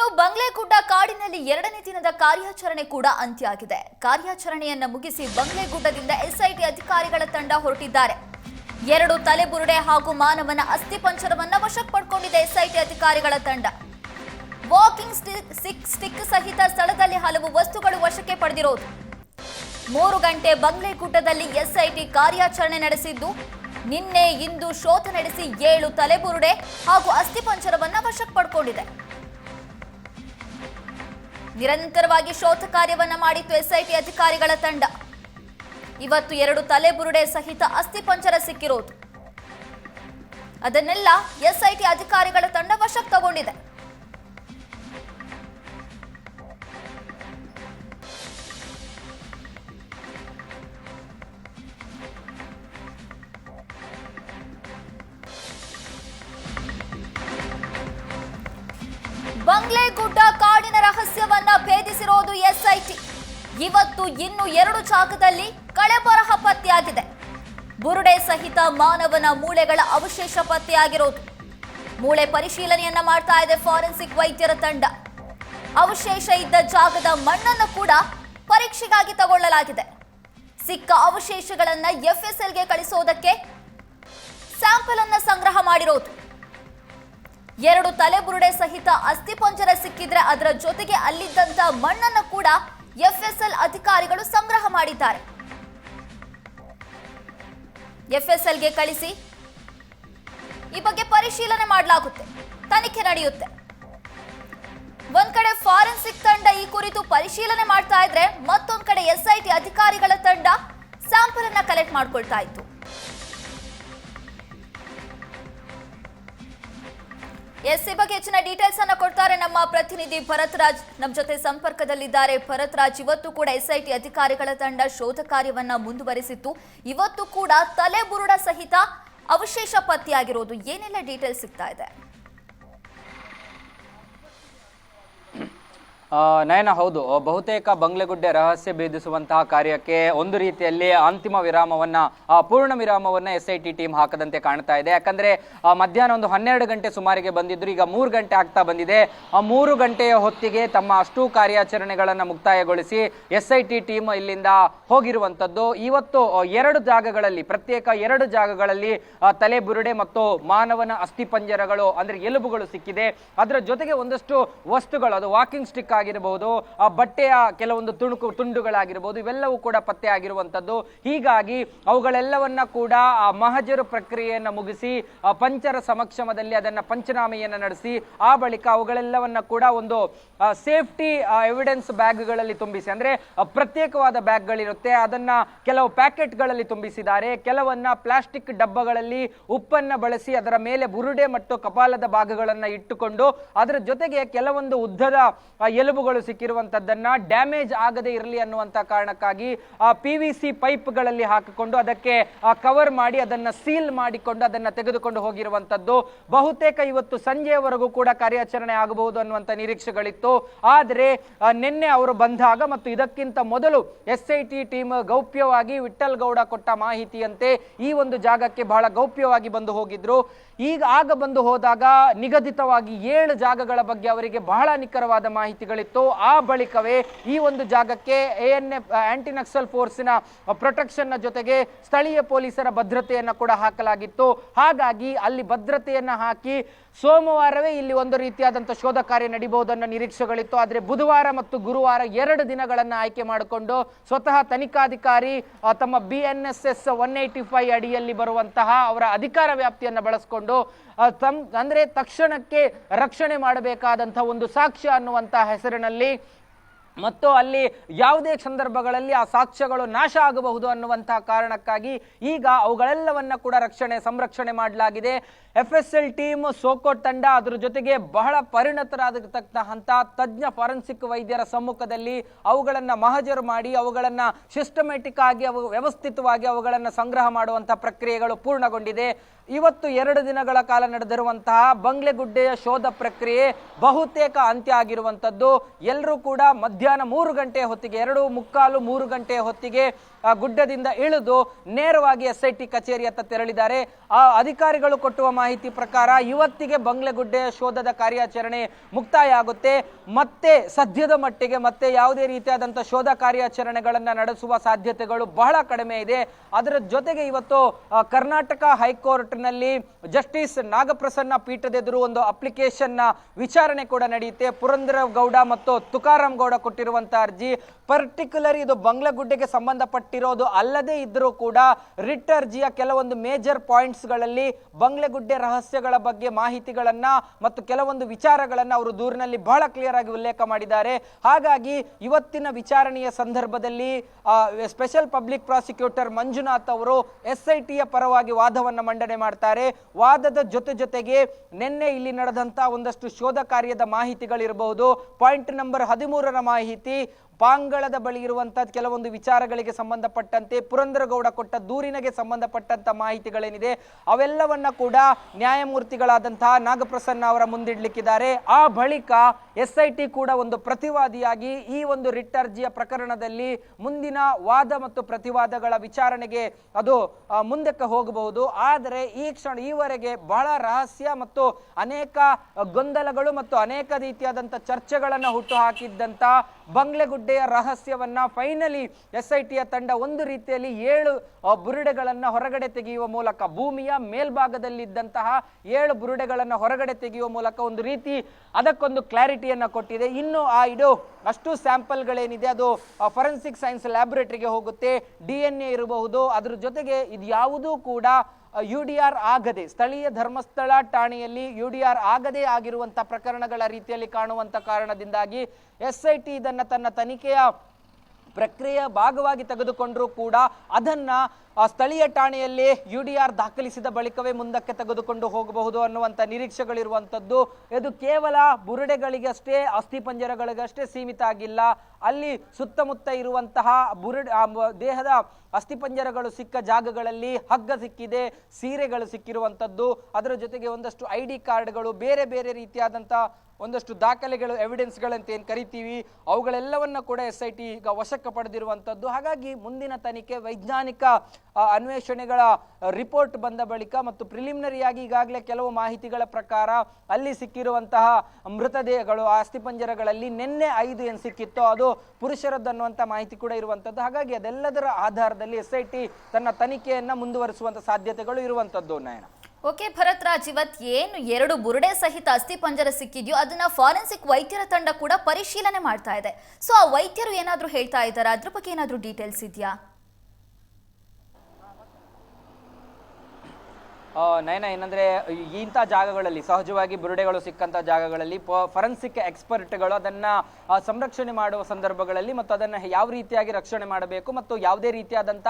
ಇನ್ನು ಬಂಗ್ಲೆಗುಡ್ಡ ಕಾಡಿನಲ್ಲಿ ಎರಡನೇ ದಿನದ ಕಾರ್ಯಾಚರಣೆ ಕೂಡ ಅಂತ್ಯ ಆಗಿದೆ ಕಾರ್ಯಾಚರಣೆಯನ್ನ ಮುಗಿಸಿ ಬಂಗ್ಲೆಗುಡ್ಡದಿಂದ ಎಸ್ಐಟಿ ಅಧಿಕಾರಿಗಳ ತಂಡ ಹೊರಟಿದ್ದಾರೆ. ಎರಡು ತಲೆಬುರುಡೆ ಹಾಗೂ ಮಾನವನ ಅಸ್ಥಿಪಂಜರವನ್ನ ವಶಕ್ಕೆ ಪಡ್ಕೊಂಡಿದೆ ಎಸ್ಐಟಿ ಅಧಿಕಾರಿಗಳ ತಂಡ. ವಾಕಿಂಗ್ ಸ್ಟಿಕ್ ಸ್ಟಿಕ್ ಸಹಿತ ಸ್ಥಳದಲ್ಲಿ ಹಲವು ವಸ್ತುಗಳು ವಶಕ್ಕೆ ಪಡೆದಿರೋದು. ಮೂರು ಗಂಟೆ ಬಂಗ್ಲೆಗುಡ್ಡದಲ್ಲಿ ಎಸ್ಐಟಿ ಕಾರ್ಯಾಚರಣೆ ನಡೆಸಿದ್ದು, ನಿನ್ನೆ ಇಂದು ಶೋಧ ನಡೆಸಿ ಏಳು ತಲೆಬುರುಡೆ ಹಾಗೂ ಅಸ್ಥಿಪಂಜರವನ್ನ ವಶಕ್ಕೆ ಪಡ್ಕೊಂಡಿದೆ. ನಿರಂತರವಾಗಿ ಶೋಧ ಕಾರ್ಯವನ್ನ ಮಾಡಿತ್ತು ಎಸ್ಐಟಿ ಅಧಿಕಾರಿಗಳ ತಂಡ. ಇವತ್ತು ಎರಡು ತಲೆಬುರುಡೆ ಸಹಿತ ಅಸ್ಥಿಪಂಜರ ಸಿಕ್ಕಿರೋದು. ಅದನ್ನೆಲ್ಲ ಎಸ್ಐಟಿ ಅಧಿಕಾರಿಗಳ ತಂಡ ವಶಕ್ಕೆ ತಗೊಂಡಿದೆ ಬಂಗ್ಲೆಗುಡ್ಡ ಕಾಡಿನ ರಹಸ್ಯವನ್ನ ಭೇದಿಸಿರೋದು ಎಸ್ಐಟಿ. ಇವತ್ತು ಇನ್ನು ಎರಡು ಜಾಗದಲ್ಲಿ ಕಳೆಬರಹ ಪತ್ತೆಯಾಗಿದೆ. ಬುರುಡೆ ಸಹಿತ ಮಾನವನ ಮೂಳೆಗಳ ಅವಶೇಷ ಪತ್ತೆಯಾಗಿರೋದು. ಮೂಳೆ ಪರಿಶೀಲನೆಯನ್ನ ಮಾಡ್ತಾ ಇದೆ ಫಾರೆನ್ಸಿಕ್ ವೈದ್ಯರ ತಂಡ. ಅವಶೇಷ ಇದ್ದ ಜಾಗದ ಮಣ್ಣನ್ನು ಕೂಡ ಪರೀಕ್ಷೆಗಾಗಿ ತಗೊಳ್ಳಲಾಗಿದೆ. ಸಿಕ್ಕ ಅವಶೇಷಗಳನ್ನ ಎಫ್ಎಸ್ಎಲ್ಗೆ ಕಳಿಸೋದಕ್ಕೆ ಸ್ಯಾಂಪಲ್ ಅನ್ನ ಸಂಗ್ರಹ ಮಾಡಿರೋದು. ಎರಡು ತಲೆಬುರುಡೆ ಸಹಿತ ಅಸ್ಥಿಪಂಜರ ಸಿಕ್ಕಿದ್ರೆ ಅದರ ಜೊತೆಗೆ ಅಲ್ಲಿದ್ದಂತ ಮಣ್ಣನ್ನು ಕೂಡ ಎಫ್ಎಸ್ಎಲ್ ಅಧಿಕಾರಿಗಳು ಸಂಗ್ರಹ ಮಾಡಿದ್ದಾರೆ. ಎಫ್ಎಸ್ಎಲ್ಗೆ ಕಳಿಸಿ. ಈ ಬಗ್ಗೆ ಪರಿಶೀಲನೆ ಮಾಡಲಾಗುತ್ತೆ. ತನಿಖೆ ನಡೆಯುತ್ತೆ. ಒಂದ್ ಕಡೆ ಫಾರೆನ್ಸಿಕ್ ತಂಡ ಈ ಕುರಿತು ಪರಿಶೀಲನೆ ಮಾಡ್ತಾ ಇದ್ರೆ ಮತ್ತೊಂದ್ ಕಡೆ ಎಸ್ಐಟಿ ಅಧಿಕಾರಿಗಳ ತಂಡ ಸ್ಯಾಂಪಲ್ ಅನ್ನ ಕಲೆಕ್ಟ್ ಮಾಡ್ಕೊಳ್ತಾ ಇತ್ತು. ಎಸ್ ಈ ಬಗ್ಗೆ ಹೆಚ್ಚಿನ ಡೀಟೇಲ್ಸ್ ಅನ್ನ ಕೊಡ್ತಾರೆ ನಮ್ಮ ಪ್ರತಿನಿಧಿ ಭರತ್ ರಾಜ್. ನಮ್ಮ ಜೊತೆ ಸಂಪರ್ಕದಲ್ಲಿದ್ದಾರೆ ಭರತ್ ರಾಜ್. ಇವತ್ತು ಕೂಡ ಎಸ್ಐಟಿ ಅಧಿಕಾರಿಗಳ ತಂಡ ಶೋಧ ಕಾರ್ಯವನ್ನ ಮುಂದುವರಿಸಿತ್ತು. ಇವತ್ತು ಕೂಡ ತಲೆಬುರುಡ ಸಹಿತ ಅವಶೇಷ ಪತ್ತೆಯಾಗಿರೋದು. ಏನೆಲ್ಲ ಡೀಟೇಲ್ಸ್ ಸಿಗ್ತಾ ಇದೆ? ನಯನ ಹೌದು. ಬಹುತೇಕ ಬಂಗ್ಲೆಗುಡ್ಡೆ ರಹಸ್ಯ ಭೇದಿಸುವಂತಹ ಕಾರ್ಯಕ್ಕೆ ಒಂದು ರೀತಿಯಲ್ಲಿ ಅಂತಿಮ ವಿರಾಮವನ್ನ ಪೂರ್ಣ ವಿರಾಮವನ್ನ ಎಸ್ ಐ ಟಿ ಟೀಮ್ ಹಾಕದಂತೆ ಕಾಣ್ತಾ ಇದೆ. ಯಾಕಂದ್ರೆ ಮಧ್ಯಾಹ್ನ ಒಂದು ಹನ್ನೆರಡು ಗಂಟೆ ಸುಮಾರಿಗೆ ಬಂದಿದ್ರು. ಈಗ ಮೂರು ಗಂಟೆ ಆಗ್ತಾ ಬಂದಿದೆ. ಮೂರು ಗಂಟೆಯ ಹೊತ್ತಿಗೆ ತಮ್ಮ ಅಷ್ಟು ಕಾರ್ಯಾಚರಣೆಗಳನ್ನ ಮುಕ್ತಾಯಗೊಳಿಸಿ ಎಸ್ ಐ ಟಿ ಟೀಮ್ ಇಲ್ಲಿಂದ ಹೋಗಿರುವಂತದ್ದು ಇವತ್ತು ಎರಡು ಜಾಗಗಳಲ್ಲಿ, ಪ್ರತ್ಯೇಕ ಎರಡು ಜಾಗಗಳಲ್ಲಿ ತಲೆ ಬುರುಡೆ ಮತ್ತು ಮಾನವನ ಅಸ್ಥಿಪಂಜರಗಳು, ಅಂದ್ರೆ ಎಲುಬುಗಳು ಸಿಕ್ಕಿದೆ. ಅದರ ಜೊತೆಗೆ ಒಂದಷ್ಟು ವಸ್ತುಗಳು, ಅದು ವಾಕಿಂಗ್ ಸ್ಟಿಕ್ ಆಗಿರಬಹುದು ಆ ಬಟ್ಟೆಯ ಕೆಲವೊಂದು ತುಣುಕು ತುಂಡುಗಳಾಗಿರಬಹುದು ಇವೆಲ್ಲವೂ ಕೂಡ ಪತ್ತೆ ಆಗಿರುವಂತದ್ದು ಹೀಗಾಗಿ ಅವುಗಳೆಲ್ಲವನ್ನ ಕೂಡ ಆ ಮಹಜರು ಪ್ರಕ್ರಿಯೆಯನ್ನ ಮುಗಿಸಿ ಪಂಚರ ಸಮಕ್ಷಮದಲ್ಲಿ ಅದನ್ನ ಪಂಚನಾಮೆಯನ್ನು ನಡೆಸಿ ಆ ಬಳಿಕ ಅವುಗಳೆಲ್ಲವನ್ನ ಕೂಡ ಒಂದು ಸೇಫ್ಟಿ ಎವಿಡೆನ್ಸ್ ಬ್ಯಾಗ್ಗಳಲ್ಲಿ ತುಂಬಿಸಿ ಅಂದ್ರೆ ಪ್ರತ್ಯೇಕವಾದ ಬ್ಯಾಗ್ಗಳಿರುತ್ತೆ. ಅದನ್ನ ಕೆಲವು ಪ್ಯಾಕೆಟ್ಗಳಲ್ಲಿ ತುಂಬಿಸಿದ್ದಾರೆ. ಕೆಲವನ್ನ ಪ್ಲಾಸ್ಟಿಕ್ ಡಬ್ಬಗಳಲ್ಲಿ ಉಪ್ಪನ್ನ ಬಳಸಿ ಅದರ ಮೇಲೆ ಬುರುಡೆ ಮತ್ತು ಕಪಾಲದ ಭಾಗಗಳನ್ನು ಇಟ್ಟುಕೊಂಡು ಅದರ ಜೊತೆಗೆ ಕೆಲವೊಂದು ಉದ್ದದ ಆ, ಎಲುಬುಗಳು ಸಿಕ್ಕಿರುವಂತದ್ದನ್ನ ಡ್ಯಾಮೇಜ್ ಆಗದೆ ಇರಲಿ ಅನ್ನುವಂತ ಕಾರಣಕ್ಕಾಗಿ ಪಿ ವಿ ಸಿ ಪೈಪ್ಗಳಲ್ಲಿ ಹಾಕಿಕೊಂಡು ಅದಕ್ಕೆ ಕವರ್ ಮಾಡಿ ಅದನ್ನ ಸೀಲ್ ಮಾಡಿಕೊಂಡು ಅದನ್ನ ತೆಗೆದುಕೊಂಡು ಹೋಗಿರುವಂತದ್ದು. ಬಹುತೇಕ ಇವತ್ತು ಸಂಜೆಯವರೆಗೂ ಕೂಡ ಕಾರ್ಯಾಚರಣೆ ಆಗಬಹುದು ಅನ್ನುವಂತ ನಿರೀಕ್ಷೆಗಳಿತ್ತು. ಆದರೆ ನಿನ್ನೆ ಅವರು ಬಂದಾಗ ಮತ್ತು ಇದಕ್ಕಿಂತ ಮೊದಲು ಎಸ್ ಐ ಟಿ ಟೀಮ್ ಗೌಪ್ಯವಾಗಿ ವಿಠಲ್ ಗೌಡ ಕೊಟ್ಟ ಮಾಹಿತಿಯಂತೆ ಈ ಒಂದು ಜಾಗಕ್ಕೆ ಬಹಳ ಗೌಪ್ಯವಾಗಿ ಬಂದು ಹೋಗಿದ್ರು. ಈಗ ಆಗ ಬಂದು ಹೋದಾಗ ನಿಗದಿತವಾಗಿ ಏಳು ಜಾಗಗಳ ಬಗ್ಗೆ ಅವರಿಗೆ ಬಹಳ ನಿಖರವಾದ ಮಾಹಿತಿಗಳಿತ್ತು ಆ ಬಳಿಕವೇ ಈ ಒಂದು ಜಾಗಕ್ಕೆ A N F anti Naxal ಫೋರ್ಸಿನ protection ಜೊತೆಗೆ ಸ್ಥಳೀಯ ಪೊಲೀಸರ ಭದ್ರತೆಯನ್ನು ಕೂಡ ಹಾಕಲಾಗಿತ್ತು. ಹಾಗಾಗಿ ಅಲ್ಲಿ ಭದ್ರತೆಯನ್ನು ಹಾಕಿ ಸೋಮವಾರವೇ ಇಲ್ಲಿ ಒಂದು ರೀತಿಯಾದಂಥ ಶೋಧ ಕಾರ್ಯ ನಡೀಬಹುದನ್ನೋ ನಿರೀಕ್ಷೆಗಳಿತ್ತು. ಆದರೆ ಬುಧವಾರ ಮತ್ತು ಗುರುವಾರ ಎರಡು ದಿನಗಳನ್ನು ಆಯ್ಕೆ ಮಾಡಿಕೊಂಡು ಸ್ವತಃ ತನಿಖಾಧಿಕಾರಿ ತಮ್ಮ B N S S one eighty five ಅಡಿಯಲ್ಲಿ ಬರುವಂತಹ ಅವರ ಅಧಿಕಾರ ವ್ಯಾಪ್ತಿಯನ್ನು ಬಳಸಿಕೊಂಡು ತಮ್, ಅಂದ್ರೆ ತಕ್ಷಣಕ್ಕೆ ರಕ್ಷಣೆ ಮಾಡಬೇಕಾದಂತಹ ಒಂದು ಸಾಕ್ಷ್ಯ ಅನ್ನುವಂತಹ ಹೆಸರಿನಲ್ಲಿ ಮತ್ತು ಅಲ್ಲಿ ಯಾವುದೇ ಸಂದರ್ಭಗಳಲ್ಲಿ ಆ ಸಾಕ್ಷ್ಯಗಳು ನಾಶ ಆಗಬಹುದು ಅನ್ನುವಂತಹ ಕಾರಣಕ್ಕಾಗಿ ಈಗ ಅವುಗಳೆಲ್ಲವನ್ನ ಕೂಡ ರಕ್ಷಣೆ, ಸಂರಕ್ಷಣೆ ಮಾಡಲಾಗಿದೆ. F S L team SOCO ತಂಡ ಅದರ ಜೊತೆಗೆ ಬಹಳ ಪರಿಣತರಾಗಿರ್ತಕ್ಕಂಥ ತಜ್ಞ ಫಾರೆನ್ಸಿಕ್ ವೈದ್ಯರ ಸಮ್ಮುಖದಲ್ಲಿ ಅವುಗಳನ್ನು ಮಹಜರು ಮಾಡಿ ಅವುಗಳನ್ನು ಸಿಸ್ಟಮೆಟಿಕ್ ಆಗಿ ಅವು ವ್ಯವಸ್ಥಿತವಾಗಿ ಅವುಗಳನ್ನು ಸಂಗ್ರಹ ಮಾಡುವಂತಹ ಪ್ರಕ್ರಿಯೆಗಳು ಪೂರ್ಣಗೊಂಡಿದೆ. ಇವತ್ತು ಎರಡು ದಿನಗಳ ಕಾಲ ನಡೆದಿರುವಂತಹ ಬಂಗ್ಲೆಗುಡ್ಡೆಯ ಶೋಧ ಪ್ರಕ್ರಿಯೆ ಬಹುತೇಕ ಅಂತ್ಯ ಆಗಿರುವಂಥದ್ದು. ಎಲ್ಲರೂ ಕೂಡ ಮಧ್ಯಾಹ್ನ ಮೂರು ಗಂಟೆ ಹೊತ್ತಿಗೆ, ಎರಡು ಮುಕ್ಕಾಲು ಮೂರು ಗಂಟೆ ಹೊತ್ತಿಗೆ ಆ, ಗುಡ್ಡದಿಂದ ಇಳಿದು ನೇರವಾಗಿ ಎಸ್ ಐ ಟಿ ಕಚೇರಿಯತ್ತ ತೆರಳಿದ್ದಾರೆ. ಆ ಅಧಿಕಾರಿಗಳು ಕೊಟ್ಟುವ ಮಾಹಿತಿ ಪ್ರಕಾರ ಇವತ್ತಿಗೆ ಬಂಗ್ಲೆಗುಡ್ಡೆ ಶೋಧದ ಕಾರ್ಯಾಚರಣೆ ಮುಕ್ತಾಯ ಆಗುತ್ತೆ. ಮತ್ತೆ ಸದ್ಯದ ಮಟ್ಟಿಗೆ ಮತ್ತೆ ಯಾವುದೇ ರೀತಿಯಾದಂಥ ಶೋಧ ಕಾರ್ಯಾಚರಣೆಗಳನ್ನು ನಡೆಸುವ ಸಾಧ್ಯತೆಗಳು ಬಹಳ ಕಡಿಮೆ ಇದೆ. ಅದರ ಜೊತೆಗೆ ಇವತ್ತು ಕರ್ನಾಟಕ ಹೈಕೋರ್ಟ್ನಲ್ಲಿ ಜಸ್ಟಿಸ್ ನಾಗಪ್ರಸನ್ನ ಪೀಠದೆದುರು ಒಂದು ಅಪ್ಲಿಕೇಶನ್ನ ವಿಚಾರಣೆ ಕೂಡ ನಡೆಯುತ್ತೆ. ಪುರಂದರ ಗೌಡ ಮತ್ತು ತುಕಾರಾಮ್ ಗೌಡ ಕೊಟ್ಟಿರುವಂತ ಅರ್ಜಿ ಪರ್ಟಿಕ್ಯುಲರ್ ಇದು ಬಂಗ್ಲಗುಡ್ಡೆಗೆ ಸಂಬಂಧಪಟ್ಟಿರೋದು ಅಲ್ಲದೆ ಇದ್ದರೂ ಕೂಡ ರಿಟರ್ಜಿಯ ಕೆಲವೊಂದು ಮೇಜರ್ ಪಾಯಿಂಟ್ಸ್ಗಳಲ್ಲಿ ಬಂಗ್ಲೆಗುಡ್ಡೆ ರಹಸ್ಯಗಳ ಬಗ್ಗೆ ಮಾಹಿತಿಗಳನ್ನು ಮತ್ತು ಕೆಲವೊಂದು ವಿಚಾರಗಳನ್ನು ಅವರು ದೂರಿನಲ್ಲಿ ಬಹಳ ಕ್ಲಿಯರ್ ಆಗಿ ಉಲ್ಲೇಖ ಮಾಡಿದ್ದಾರೆ. ಹಾಗಾಗಿ ಇವತ್ತಿನ ವಿಚಾರಣೆಯ ಸಂದರ್ಭದಲ್ಲಿ ಸ್ಪೆಷಲ್ ಪಬ್ಲಿಕ್ ಪ್ರಾಸಿಕ್ಯೂಟರ್ ಮಂಜುನಾಥ್ ಅವರು ಎಸ್ ಐ ಟಿಯ ಪರವಾಗಿ ವಾದವನ್ನು ಮಂಡನೆ ಮಾಡ್ತಾರೆ. ವಾದದ ಜೊತೆ ಜೊತೆಗೆ ನಿನ್ನೆ ಇಲ್ಲಿ ನಡೆದಂತ ಒಂದಷ್ಟು ಶೋಧ ಕಾರ್ಯದ ಮಾಹಿತಿಗಳಿರಬಹುದು. ಪಾಯಿಂಟ್ ನಂಬರ್ ಹದಿಮೂರರ ಮಾಹಿತಿ ಪಾಂಗಳದ ಬಳಿ ಇರುವಂತಹ ಕೆಲವೊಂದು ವಿಚಾರಗಳಿಗೆ ಸಂಬಂಧಪಟ್ಟಂತೆ ಪುರಂದರಗೌಡ ಕೊಟ್ಟ ದೂರಿನಗೆ ಸಂಬಂಧಪಟ್ಟಂತ ಮಾಹಿತಿಗಳೇನಿದೆ, ಅವೆಲ್ಲವನ್ನ ಕೂಡ ನ್ಯಾಯಮೂರ್ತಿಗಳಾದಂತಹ ನಾಗಪ್ರಸನ್ನ ಅವರ ಮುಂದಿಡ್ಲಿಕ್ಕಿದ್ದಾರೆ. ಆ ಬಳಿಕ ಎಸ್ ಐ ಟಿ ಕೂಡ ಒಂದು ಪ್ರತಿವಾದಿಯಾಗಿ ಈ ಒಂದು ರಿಟ್ ಅರ್ಜಿಯ ಪ್ರಕರಣದಲ್ಲಿ ಮುಂದಿನ ವಾದ ಮತ್ತು ಪ್ರತಿವಾದಗಳ ವಿಚಾರಣೆಗೆ ಅದು ಮುಂದಕ್ಕೆ ಹೋಗಬಹುದು. ಆದರೆ ಈ ಕ್ಷಣ, ಈವರೆಗೆ ಬಹಳ ರಹಸ್ಯ ಮತ್ತು ಅನೇಕ ಗೊಂದಲಗಳು ಮತ್ತು ಅನೇಕ ರೀತಿಯಾದಂಥ ಚರ್ಚೆಗಳನ್ನು ಹುಟ್ಟು ಹಾಕಿದ್ದಂಥ ಬಂಗ್ಲೆಗುಡ್ಡೆಯ ರಹಸ್ಯವನ್ನ ಫೈನಲಿ ಎಸ್ ಐ ಟಿಯ ತಂಡ ಒಂದು ರೀತಿಯಲ್ಲಿ ಏಳು ಬುರುಡೆಗಳನ್ನು ಹೊರಗಡೆ ತೆಗೆಯುವ ಮೂಲಕ ಭೂಮಿಯ ಮೇಲ್ಭಾಗದಲ್ಲಿದ್ದಂತಹ ಏಳು ಬುರುಡೆಗಳನ್ನ ಹೊರಗಡೆ ತೆಗೆಯುವ ಮೂಲಕ ಒಂದು ರೀತಿ ಅದಕ್ಕೊಂದು ಕ್ಲಾರಿಟಿಯನ್ನು ಕೊಟ್ಟಿದೆ. ಇನ್ನು, ಆ, ಇದು ಅಷ್ಟು ಸ್ಯಾಂಪಲ್ಗಳೇನಿದೆ, ಅದು ಫೊರೆನ್ಸಿಕ್ ಸೈನ್ಸ್ ಲ್ಯಾಬೊರೇಟರಿಗೆ ಹೋಗುತ್ತೆ, ಡಿ ಎನ್ ಎ ಇರಬಹುದು. ಅದ್ರ ಜೊತೆಗೆ ಇದು ಯಾವುದೂ ಕೂಡ ಯು ಡಿ ಆರ್ ಆಗದೆ, ಸ್ಥಳೀಯ ಧರ್ಮಸ್ಥಳ ಠಾಣೆಯಲ್ಲಿ ಯು ಡಿ ಆರ್ ಆಗದೇ ಆಗಿರುವಂಥ ಪ್ರಕರಣಗಳ ರೀತಿಯಲ್ಲಿ ಕಾಣುವಂಥ ಕಾರಣದಿಂದಾಗಿ ಎಸ್ ಐ ಟಿ ಇದನ್ನು ತನ್ನ ತನಿಖೆಯ ಪ್ರಕ್ರಿಯೆಯ ಭಾಗವಾಗಿ ತೆಗೆದುಕೊಂಡರೂ ಕೂಡ ಅದನ್ನ ಸ್ಥಳೀಯ ಠಾಣೆಯಲ್ಲಿ ಯು ಡಿ ಆರ್ ದಾಖಲಿಸಿದ ಬಳಿಕವೇ ಮುಂದಕ್ಕೆ ತೆಗೆದುಕೊಂಡು ಹೋಗಬಹುದು ಅನ್ನುವಂಥ ನಿರೀಕ್ಷೆಗಳಿರುವಂಥದ್ದು. ಇದು ಕೇವಲ ಬುರುಡೆಗಳಿಗಷ್ಟೇ ಅಸ್ಥಿಪಂಜರಗಳಿಗಷ್ಟೇ ಸೀಮಿತ ಆಗಿಲ್ಲ. ಅಲ್ಲಿ ಸುತ್ತಮುತ್ತ ಇರುವಂತಹ ಬುರುಡೆ ದೇಹದ ಅಸ್ಥಿಪಂಜರಗಳು ಸಿಕ್ಕ ಜಾಗಗಳಲ್ಲಿ ಹಗ್ಗ ಸಿಕ್ಕಿದೆ, ಸೀರೆಗಳು ಸಿಕ್ಕಿರುವಂಥದ್ದು. ಅದರ ಜೊತೆಗೆ ಒಂದಷ್ಟು ಐ ಡಿ ಕಾರ್ಡ್ಗಳು, ಬೇರೆ ಬೇರೆ ರೀತಿಯಾದಂಥ ಒಂದಷ್ಟು ದಾಖಲೆಗಳು ಎವಿಡೆನ್ಸ್ಗಳಂತ ಏನು ಕರಿತೀವಿ, ಅವುಗಳೆಲ್ಲವನ್ನ ಕೂಡ ಎಸ್ ಐ ಟಿ ಈಗ ವಶಕ್ಕೆ ಪಡೆದಿರುವಂಥದ್ದು ಹಾಗಾಗಿ ಮುಂದಿನ ತನಿಖೆ ವೈಜ್ಞಾನಿಕ ಅನ್ವೇಷಣೆಗಳ ರಿಪೋರ್ಟ್ ಬಂದ ಬಳಿಕ ಮತ್ತು ಪ್ರಿಲಿಮಿನರಿಯಾಗಿ ಈಗಾಗಲೇ ಕೆಲವು ಮಾಹಿತಿಗಳ ಪ್ರಕಾರ ಅಲ್ಲಿ ಸಿಕ್ಕಿರುವಂತಹ ಮೃತದೇಹಗಳು ಆಸ್ತಿ ಪಂಜರಗಳಲ್ಲಿ ನಿನ್ನೆ ಐದು ಏನು ಸಿಕ್ಕಿತ್ತೋ ಅದು ಪುರುಷರದ್ದು ಅನ್ನುವಂಥ ಮಾಹಿತಿ ಕೂಡ ಇರುವಂಥದ್ದು ಹಾಗಾಗಿ ಅದೆಲ್ಲದರ ಆಧಾರದಲ್ಲಿ ಎಸ್ ಐ ಟಿ ತನ್ನ ತನಿಖೆಯನ್ನು ಮುಂದುವರಿಸುವಂಥ ಸಾಧ್ಯತೆಗಳು ಇರುವಂಥದ್ದು ನಯನ. ಓಕೆ ಭರತ್ ರಾಜ್ ಇವತ್ ಏನು ಎರಡು ಬುರುಡೆ ಸಹಿತ ಅಸ್ಥಿ ಪಂಜರ ಸಿಕ್ಕಿದ್ಯೋ, ಅದನ್ನ ಫಾರೆನ್ಸಿಕ್ ವೈದ್ಯರ ತಂಡ ಕೂಡ ಪರಿಶೀಲನೆ ಮಾಡ್ತಾ ಇದೆ. ಸೊ ಆ ವೈದ್ಯರು ಏನಾದರೂ ಹೇಳ್ತಾ ಇದ್ದಾರಾ? ಅದ್ರ ಬಗ್ಗೆ ಏನಾದರೂ ಡೀಟೇಲ್ಸ್ ಇದೆಯಾ? ನಯನ ಏನಂದ್ರೆ ಇಂಥ ಜಾಗಗಳಲ್ಲಿ, ಸಹಜವಾಗಿ ಬುರುಡೆಗಳು ಸಿಕ್ಕಂಥ ಜಾಗಗಳಲ್ಲಿ ಫರೆನ್ಸಿಕ್ ಎಕ್ಸ್ಪರ್ಟ್ಗಳು ಅದನ್ನ ಸಂರಕ್ಷಣೆ ಮಾಡುವ ಸಂದರ್ಭಗಳಲ್ಲಿ ಮತ್ತು ಅದನ್ನ ಯಾವ ರೀತಿಯಾಗಿ ರಕ್ಷಣೆ ಮಾಡಬೇಕು ಮತ್ತು ಯಾವುದೇ ರೀತಿಯಾದಂಥ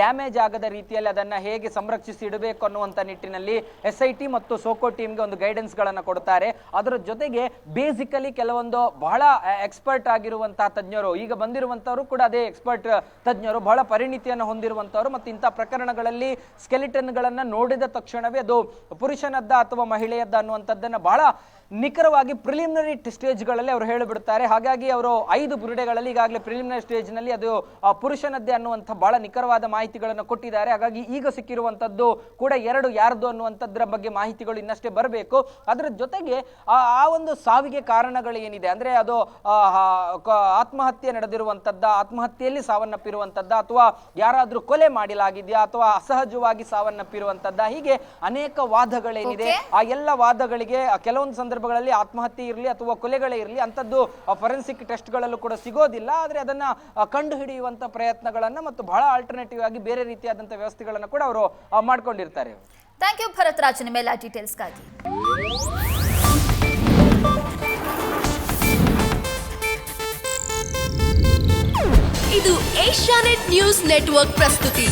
ಡ್ಯಾಮೇಜ್ ಆಗದ ರೀತಿಯಲ್ಲಿ ಅದನ್ನ ಹೇಗೆ ಸಂರಕ್ಷಿಸಿ ಇಡಬೇಕು ಅನ್ನುವಂಥ ನಿಟ್ಟಿನಲ್ಲಿ ಎಸ್ ಐ ಟಿ ಮತ್ತು ಸೋಕೋ ಟೀಮ್ಗೆ ಒಂದು ಗೈಡೆನ್ಸ್ಗಳನ್ನು ಕೊಡ್ತಾರೆ. ಅದರ ಜೊತೆಗೆ ಬೇಸಿಕಲಿ ಕೆಲವೊಂದು ಬಹಳ ಎಕ್ಸ್ಪರ್ಟ್ ಆಗಿರುವಂತಹ ತಜ್ಞರು, ಈಗ ಬಂದಿರುವಂತವರು ಕೂಡ ಅದೇ ಎಕ್ಸ್ಪರ್ಟ್ ತಜ್ಞರು, ಬಹಳ ಪರಿಣಿತಿಯನ್ನು ಹೊಂದಿರುವಂತವರು ಮತ್ತು ಇಂಥ ಪ್ರಕರಣಗಳಲ್ಲಿ ಸ್ಕೆಲಿಟನ್ಗಳನ್ನು ನೋಡಿದ ತಕ್ಷಣವೇ ಅದು ಪುರುಷನದ್ದ ಅಥವಾ ಮಹಿಳೆಯದ್ದ ಅನ್ನುವಂಥದ್ದನ್ನ ಬಹಳ ನಿಖರವಾಗಿ ಪ್ರಿಲಿಮಿನರಿ ಸ್ಟೇಜ್ಗಳಲ್ಲಿ ಅವರು ಹೇಳಿಬಿಡ್ತಾರೆ. ಹಾಗಾಗಿ ಅವರು ಐದು ಬುರುಡೆಗಳಲ್ಲಿ ಈಗಾಗಲೇ ಪ್ರಿಲಿಮಿನರಿ ಸ್ಟೇಜ್ನಲ್ಲಿ ಅದು ಪುರುಷನದ್ದೇ ಅನ್ನುವಂಥ ಬಹಳ ನಿಖರವಾದ ಮಾಹಿತಿಗಳನ್ನು ಕೊಟ್ಟಿದ್ದಾರೆ. ಹಾಗಾಗಿ ಈಗ ಸಿಕ್ಕಿರುವಂಥದ್ದು ಕೂಡ ಎರಡು ಯಾರ್ದು ಅನ್ನುವಂಥದ್ರ ಬಗ್ಗೆ ಮಾಹಿತಿಗಳು ಇನ್ನಷ್ಟೇ ಬರಬೇಕು. ಅದರ ಜೊತೆಗೆ ಆ ಒಂದು ಸಾವಿಗೆ ಕಾರಣಗಳು ಏನಿದೆ ಅಂದ್ರೆ ಅದು ಆತ್ಮಹತ್ಯೆ ನಡೆದಿರುವಂಥದ್ದ ಆತ್ಮಹತ್ಯೆಯಲ್ಲಿ ಸಾವನ್ನಪ್ಪಿರುವಂಥದ್ದ ಅಥವಾ ಯಾರಾದರೂ ಕೊಲೆ ಮಾಡಿಲಾಗಿದೆಯಾ ಅಥವಾ ಅಸಹಜವಾಗಿ ಸಾವನ್ನಪ್ಪಿರುವಂಥದ್ದ ಹೀಗೆ ಅನೇಕ ವಾದಗಳೇನಿದೆ. ಆ ಎಲ್ಲ ವಾದಗಳಿಗೆ ಕೆಲವೊಂದು ಕೆಲವೊಂದು ಸಂದರ್ಭಗಳಲ್ಲಿ ಆತ್ಮಹತ್ಯೆ ಇರಲಿ ಅಥವಾ ಕೊಲೆಗಳೇ ಇರಲಿ ಅಂಥದ್ದು ಫೊರೆನ್ಸಿಕ್ ಟೆಸ್ಟ್ಗಳಲ್ಲೂ ಕೂಡ ಸಿಗೋದಿಲ್ಲ. ಆದರೆ ಅದನ್ನು ಕಂಡು ಹಿಡಿಯುವಂಥ ಪ್ರಯತ್ನಗಳನ್ನು ಮತ್ತು ಬಹಳ ಆಲ್ಟರ್ನೇಟಿವ್ ಆಗಿ ಬೇರೆ ರೀತಿಯಾದಂಥ ವ್ಯವಸ್ಥೆಗಳನ್ನು ಕೂಡ ಅವರು ಮಾಡ್ಕೊಂಡಿರ್ತಾರೆ. ಥ್ಯಾಂಕ್ ಯು ಭರತ್ ರಾಜ್ ನಿಮ್ಮೆಲ್ಲ ಡೀಟೇಲ್ಸ್ಗಾಗಿ ಇದು ಏಷ್ಯಾನೆಟ್ ನ್ಯೂಸ್ ನೆಟ್ವರ್ಕ್ ಪ್ರಸ್ತುತಿ.